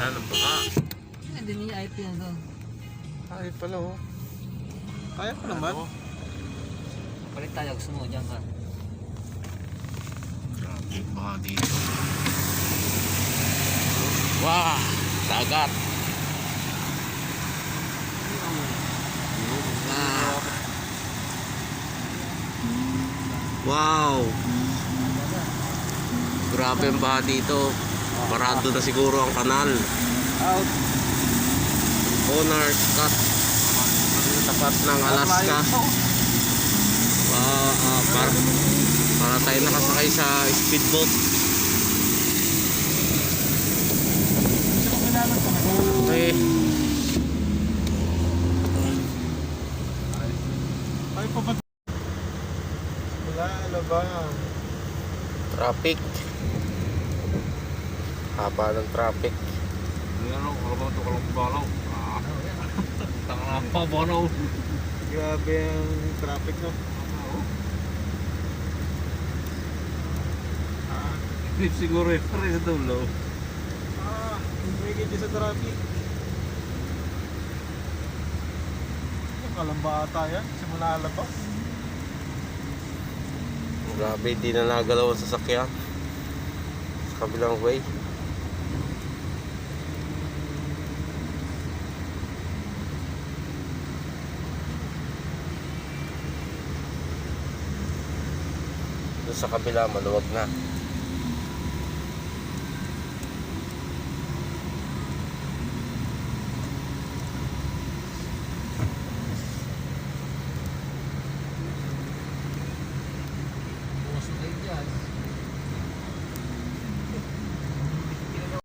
Yan ang baka. Hindi niya IP na doon. Ay pala oh. Kaya pa naman. Ano? Palit tayo, gusto mo, dyan ka. Grabe yung baka dito. Wow! Dagat! Ah. Wow! Grabe ang baha dito. Parado na siguro ang kanal. Out. Bonar Cut. Tapat ng Alaska. Ah, ah, para, para tayo nakasakay sa speedboat. Okay. Ay pa ba? Wala, ano ba? Traffic. Haba ng traffic. Ano, kalau kau tu kalau balaw. Ah. Tangan apa balaw? Grabe ang traffic no. Ini siguro eh, pare sa dulo. Ah, umigit din sa traffic. Yung kalamba ata yan, simula alabas. Grabe, di na nagalaw ang sasakyan. Sa kabilang way. Doon sa kabila, maluwag na.